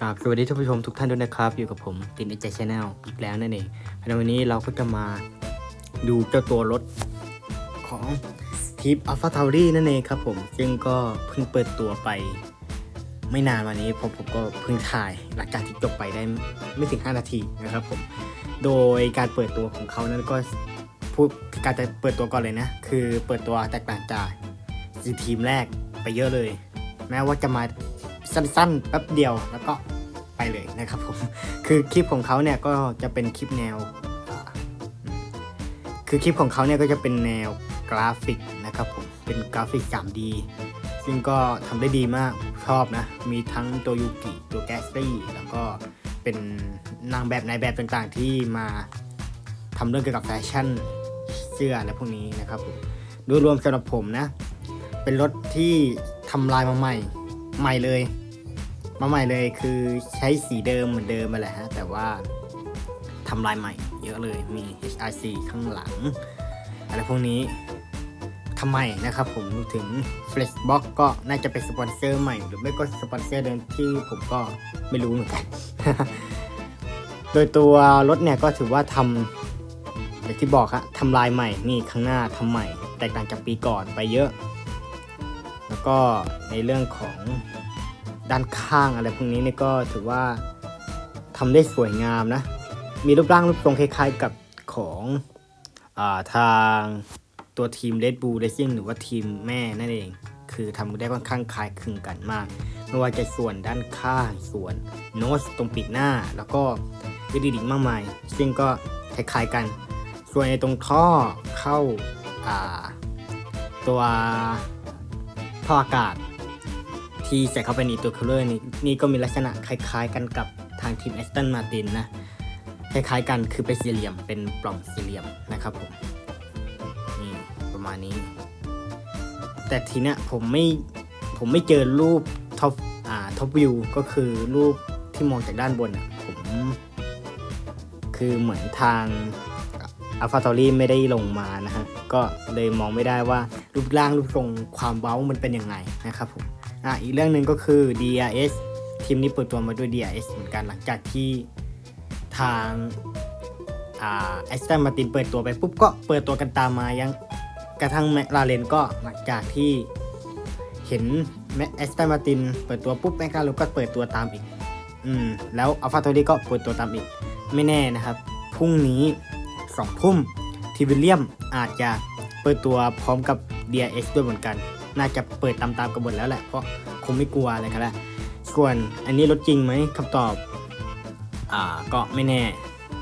กราบสวัสดีท่านผู้ชมทุกท่านด้วยนะครับ อยู่กับผมตินเอเจชแนลอีกแล้วนั่นเองในวันนี้เราก็จะมาดูเจ้าตัวรถของทีปอัลฟาทาวรี่นั่นเองครับผมซึ่งก็เพิ่งเปิดตัวไป ไม่นานมานี้ผมผมก็เพิ่งถ่ายหลังจากที่จบไปได้ไม่ถึง 5 นาทีนะครับผมโดยการเปิดตัวของเขานั้นก็พูดการจะเปิดตัวก่อนเลยนะ คือเปิดตัวแตกต่างจากสีทีมแรกไปเยอะเลย แม้ว่าจะมา สั้นๆแป๊บเดียวแล้วก็ไปเลยนะครับผม คือคลิปของเขาเนี่ยก็จะเป็นคลิปแนว คือคลิปของเขาเนี่ยก็จะเป็นแนวกราฟิกนะครับผม เป็นกราฟิก 3D ซึ่งก็ทำได้ดีมากชอบนะ มีทั้งตัวยูกิตัวแกสซี่แล้วก็เป็นนางแบบนายแบบต่างๆ ที่มาทำเรื่องเกี่ยวกับแฟชั่นเสื้อและพวกนี้นะครับผมโดยรวมสำหรับผมนะ เป็นรถที่ทำลายมาใหม่ ใหม่เลย มาใหม่เลยคือใช้สีเดิมเหมือนเดิมมาแหละฮะแต่ว่าทำลายใหม่ เยอะเลยมี HRC ข้างหลัง อะไรพวกนี้ทำไมนะครับผมถึง Flexbox ก็น่าจะเป็นสปอนเซอร์ใหม่ หรือไม่ก็สปอนเซอร์เดิมที่ผมก็ไม่รู้เหมือนกัน โดยตัวรถเนี่ยก็ถือว่าทำอย่างที่บอกฮะทำลายใหม่นี่ข้างหน้าทำใหม่ แตกต่างจากปีก่อนไปเยอะ แล้วก็ในเรื่องของด้านข้างอะไรพวกนี้นี่ก็ถือว่าทำได้สวยงามนะ มีรูปร่างรูปทรงคล้ายๆกับของอาทางตัวทีม Red Bull Racing หรือว่าทีมแม่นั่นเอง คือทำได้ค่อนข้างคล้ายคลึงกันมาก ไม่ว่าจะส่วนด้านข้างส่วนโน้ตตรงปีกหน้า แล้วก็วิดีดิกมากมาย ซึ่งก็คล้ายๆกัน ส่วนในตรงท่อเข้าาตัว ท่ออากาศ ที่ใส่เข้าไปในตัวคูลเลอร์นี่นี่ก็มีลักษณะคล้ายๆ กันกับทางทีมแอสตันมาตินนะคล้ายๆกันคือเป็นสี่เหลี่ยมเป็นปล่องสี่เหลี่ยมนะครับผมนี่ประมาณนี้ แต่ทีเนี้ยผมไม่ผมไม่เจอรูปท็อปอ่าท็อปวิวก็คือรูปที่มองจากด้านบนอะผม คือเหมือนทาง อัลฟาตอรี่ไม่ได้ลงมานะฮะ ก็เลยมองไม่ได้ว่ารูปร่างรูปทรงความเบ้ามันเป็นยังไงนะครับผม อะอีกเรื่องหนึ่งก็คือ DRS ทีมนี้เปิดตัวมาด้วย DRS เหมือนกันหลังจากที่ทางอ่าแอสตันมาตินเปิดตัวไปปุ๊บก็เปิดตัวกันตามมายังกระทั่งแมคลาเรนก็หลังจากที่เห็นแมแอสตันมาตินเปิดตัวปุ๊บแมคลาเรนก็เปิดตัวตามอีก อืมแล้วอัลฟาโตรี่ก็เปิดตัวตามอีก ไม่แน่นะครับ พรุ่งนี้ สองทุ่มทีวิลเลียมอาจจะเปิดตัวพร้อมกับ DRS ด้วยเหมือนกัน น่าจะเปิดตามๆกันหมดแล้วแหละ เพราะคงไม่กลัวอะไรกันแล้วส่วนอันนี้รถจริงไหมคำตอบ อ่าก็ไม่แน่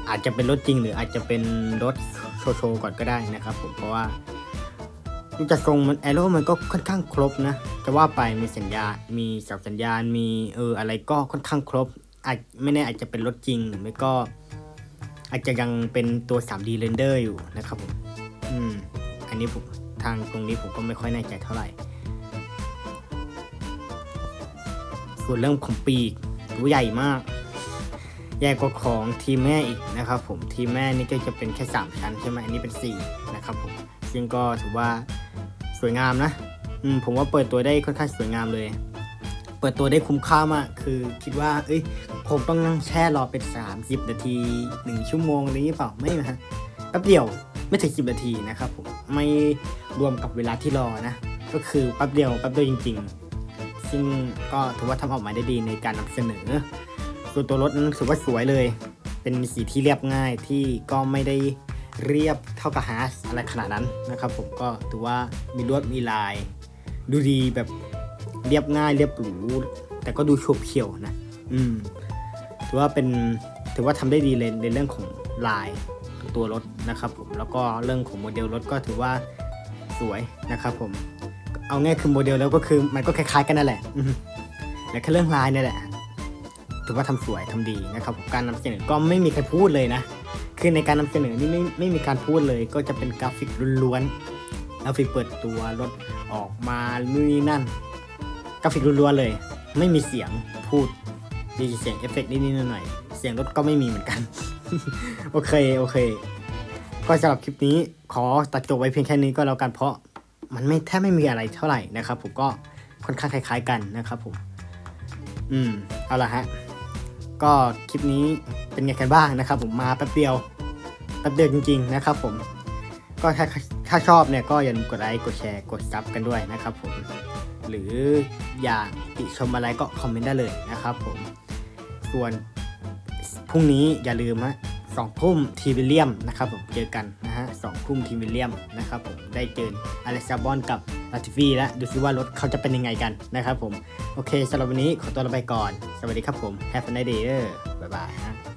อาจจะเป็นรถจริงหรืออาจจะเป็นรถโชว์โชว์ก่อนก็ได้นะครับผมเพราะว่าดูจากทรงมันแอโร่มันก็ค่อนข้างครบนะจะว่าไปมีสัญญา มีเสาสัญญาณ มีเอออะไรก็ค่อนข้างครบอาจไม่แน่อาจจะเป็นรถจริงหรือไม่ก็ อาจจะยังเป็นตัว 3D render อยู่นะครับผม อืม อันนี้ผมทางตรงนี้ผมก็ไม่ค่อยแน่ใจเท่าไหร่ ส่วนเรื่องของปีกรู้ใหญ่มาก ใหญ่กว่าของทีมแม่อีกนะครับผม ทีมแม่นี่ก็จะเป็นแค่ 3 ชั้นใช่ไหมอันนี้เป็น 4 นะครับผม ซึ่งก็ถือว่าสวยงามนะ อืม ผมว่าเปิดตัวได้ค่อนข้างสวยงามเลย เปิดตัวได้คุ้มค่ามาก คือคิดว่า เอ้ย ผมต้องนั่งแช่รอเป็น 30 นาที 1 ชั่วโมงอะไรอย่างนี้เปล่าไม่ฮะแป๊บเดียวไม่ถึง 10 นาทีนะครับผมไม่รวมกับเวลาที่รอนะ ก็คือแป๊บเดียวแป๊บเดียวจริง ๆ ซึ่งก็ถือว่าทำออกมาได้ดีในการนำเสนอส่วตัวรถนั้นถือว่าสวยเลย เป็นสีที่เรียบง่ายที่ก็ไม่ได้เรียบเท่ากับฮาร์สอะไรขนาดนั้นนะครับ ผมก็ถือว่ามีลวดมีลาย ดูดีแบบเรียบง่ายเรียบหรูแต่ก็ดูโฉบเฉี่ยวนะ อืม ถือว่าเป็นถือว่าทำได้ดีเลยในเรื่องของลายตัวรถนะครับผมแล้วก็เรื่องของโมเดลรถก็ถือว่าสวยนะครับผมเอาง่ายคือโมเดลแล้วก็คือมันก็คล้ายๆกันนั่นแหละแต่แค่เรื่องลายนี่แหละถือว่าทำสวยทำดีนะครับการนำเสนอก็ไม่มีใครพูดเลยนะ คือในการนำเสนอนี่ไม่ไม่มีการพูดเลย ก็จะเป็นกราฟิกล้วนๆกราฟิกเปิดตัวรถออกมานู่นนี่นั่น กราฟิกล้วนๆเลย ไม่มีเสียงพูด มีเสียงเอฟเฟกต์นิดๆหน่อยๆเสียงรถก็ไม่มีเหมือนกัน โอเค โอเค ก็สำหรับคลิปนี้ขอตัดจบไว้เพียงแค่นี้ก็แล้วกันเพราะมันไม่แทบไม่มีอะไรเท่าไหร่นะครับ ผมก็ค่อนข้างคล้าย ๆ กันนะครับผม อืม เอาละฮะ ก็คลิปนี้เป็นไงกันบ้างนะครับ ผมมาแป๊บเดียวแป๊บเดียวจริง ๆ นะครับ ผม ก็ถ้าถ้าชอบเนี่ยก็อย่าลืมกดไลค์กดแชร์กดซับกันด้วยนะครับ ผม หรืออยากติชมอะไรก็คอมเมนต์ได้เลยนะครับ ผม ส่วนพรุ่งนี้อย่าลืมฮะสองทุ่มทีวิลเลียมนะครับผมเจอกันนะฮะสองทุ่มทีวิลเลียมนะครับผมได้เจออเล็กซาบอนกับลาติฟีแล้วดูซิว่ารถเขาจะเป็นยังไงกันนะครับผม โอเคสำหรับวันนี้ขอตัวลาไปก่อน สวัสดีครับผม Have a nice day เด้อบ๊ายบายฮะ